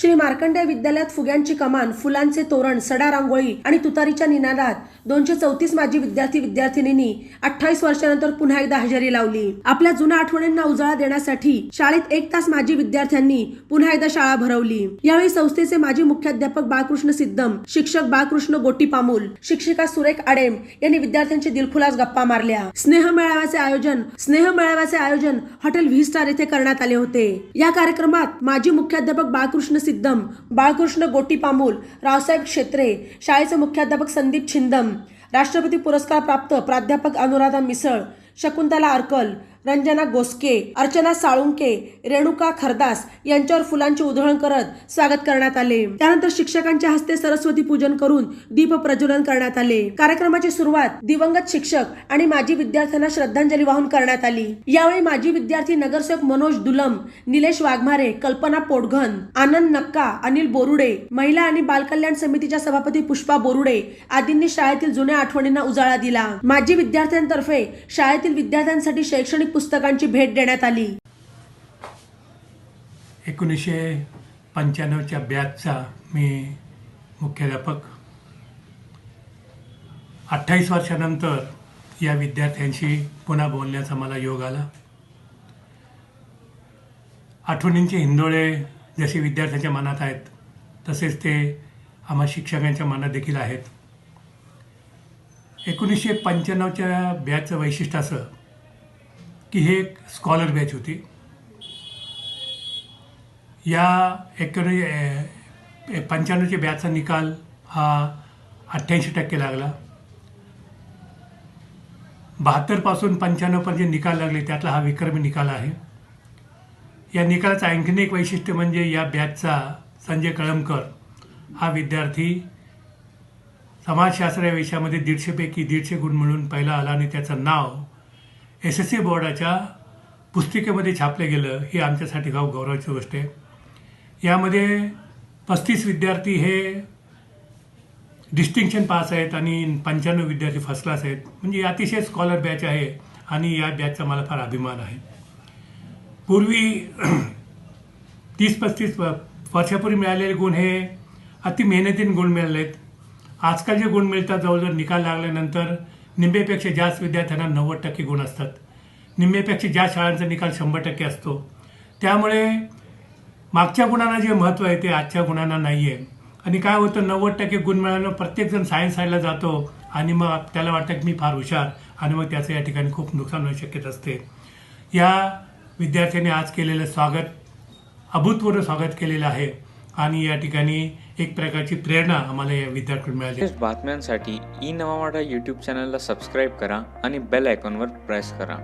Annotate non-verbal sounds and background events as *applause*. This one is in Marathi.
श्री मार्कंडे विद्यालयात फुग्यांची कमान फुलांचे तोरण सडा रांगोळी आणि तुतारीच्या निनादात दोनशे चौतीस माजी विद्यार्थी विद्यार्थिनींनी अठ्ठावीस वर्षानंतर पुन्हा एकदा हजेरी लावली. आपल्या जुन्या आठवणींना उजाळा देण्यासाठी शाळेत एक तास माजी विद्यार्थ्यांनी पुन्हा एकदा शाळा भरवली. यावेळी संस्थेचे माजी मुख्याध्यापक बाळकृष्ण सिद्धम शिक्षक बाळकृष्ण गोटी पामूल शिक्षिका सुरेख आडेम यांनी विद्यार्थ्यांची दिलखुलास गप्पा मारल्या. स्नेह मेळाव्याचे आयोजन स्नेह मेळाव्याचे आयोजन हॉटेल व्ही स्टार येथे करण्यात आले होते. या कार्यक्रमात माजी मुख्याध्यापक बाळकृष्ण सिद्धम बाळकृष्ण गोटी पामूल रावसाहेब क्षेत्रे शाळेचे मुख्याध्यापक संदीप छिंदम राष्ट्रपती पुरस्कार प्राप्त प्राध्यापक अनुराधा मिसळ शकुंतला अर्कल रंजना गोस्के अर्चना साळुंके रेणुका खरदास यांच्यावर फुलांची उधळण करत स्वागत करण्यात आले. त्यानंतर शिक्षकांच्या हस्ते सरस्वती पूजन करून दीप प्रज्वलन करण्यात आले. कार्यक्रमाची सुरुवात दिवंगत शिक्षक आणि माजी विद्यार्थ्यांना श्रद्धांजली वाहून करण्यात आली. यावेळी माजी विद्यार्थी नगरसेवक मनोज दुलम निलेश वाघमारे कल्पना पोटघन आनंद नक्का अनिल बोरुडे महिला आणि बालकल्याण समितीच्या सभापती पुष्पा बोरुडे आदींनी शाळेतील जुन्या आठवणींना उजाळा दिला. माजी विद्यार्थ्यांतर्फे शाळेतील विद्यार्थ्यांसाठी शैक्षणिक पुस्तकांची भेट देण्यात आली. एकोणीसशे पंच्याण्णवच्या बॅचचा मी मुख्याध्यापक. अठ्ठावीस वर्षानंतर या विद्यार्थ्यांशी पुन्हा बोलण्याचा मला योग आला. आठवणींचे हिंदोळे जसे विद्यार्थ्यांच्या मनात आहेत तसेच ते आम्हा शिक्षकांच्या मनात देखील आहेत. एकोणीसशे पंच्याण्णवच्या बॅचचं वैशिष्ट्य असं की हे एक स्कॉलर बॅच होती. या एकोणी पंच्याण्णवच्या बॅचचा निकाल हा अठ्ठ्याऐंशी टक्के लागला. बहात्तरपासून पंच्याण्णवपर्यंत जे निकाल लागले त्यातला हा विक्रमी निकाल आहे. या निकालाचं आणखीन एक वैशिष्ट्य म्हणजे या बॅचचा संजय कळमकर हा विद्यार्थी समाजशास्त्र या विषयामध्ये दीडशेपैकी दीडशे गुण मिळून पहिला आला आणि त्याचं नाव एस एस सी बोर्डाच्या पुस्तिकेमध्ये छापलं गेलं ही आमच्यासाठी गाव गौरवाची गोष्ट आहे. यामध्ये पस्तीस विद्यार्थी हे डिस्टिंक्शन पास आहेत आणि पंच्याण्णव विद्यार्थी फर्स्ट क्लास आहेत. म्हणजे अतिशय स्कॉलर बॅच आहे आणि या बॅचचा मला फार अभिमान आहे. पूर्वी *clears throat* तीस पस्तीस वर्षापूर्वी मिळालेले गुण हे अति मेहनतीने गुण मिळाले आहेत आजकाल जे गुण मिळतात जवळजवळ निकाल लागल्यानंतर निम्मेपेक्षा जास्त विद्यार्थ्यांना नव्वद टक्के गुण असतात. निम्मेपेक्षा जास्त शाळांचा निकाल शंभर टक्के असतो. त्यामुळे मागच्या गुणांना जे महत्त्व आहे ते आजच्या गुणांना नाही आहे आणि काय होतं नव्वद टक्के गुण मिळाल्यानं प्रत्येकजण सायन्स साईडला जातो आणि मग त्याला वाटतं की मी फार हुशार आणि मग त्याचं या ठिकाणी खूप नुकसान होऊ शक्यत असते. या विद्यार्थ्यांनी आज केलेलं स्वागत अभूतपूर्व स्वागत केलेलं आहे. आणि या ठिकाणी एक प्रकारची प्रेरणा आम्हाला या विद्यार्थ्यांकडून मिळाली. बातम्यांसाठी ई नवा मराठा यूट्यूब चॅनलला सबस्क्राईब करा आणि बेल आयकॉनवर प्रेस करा.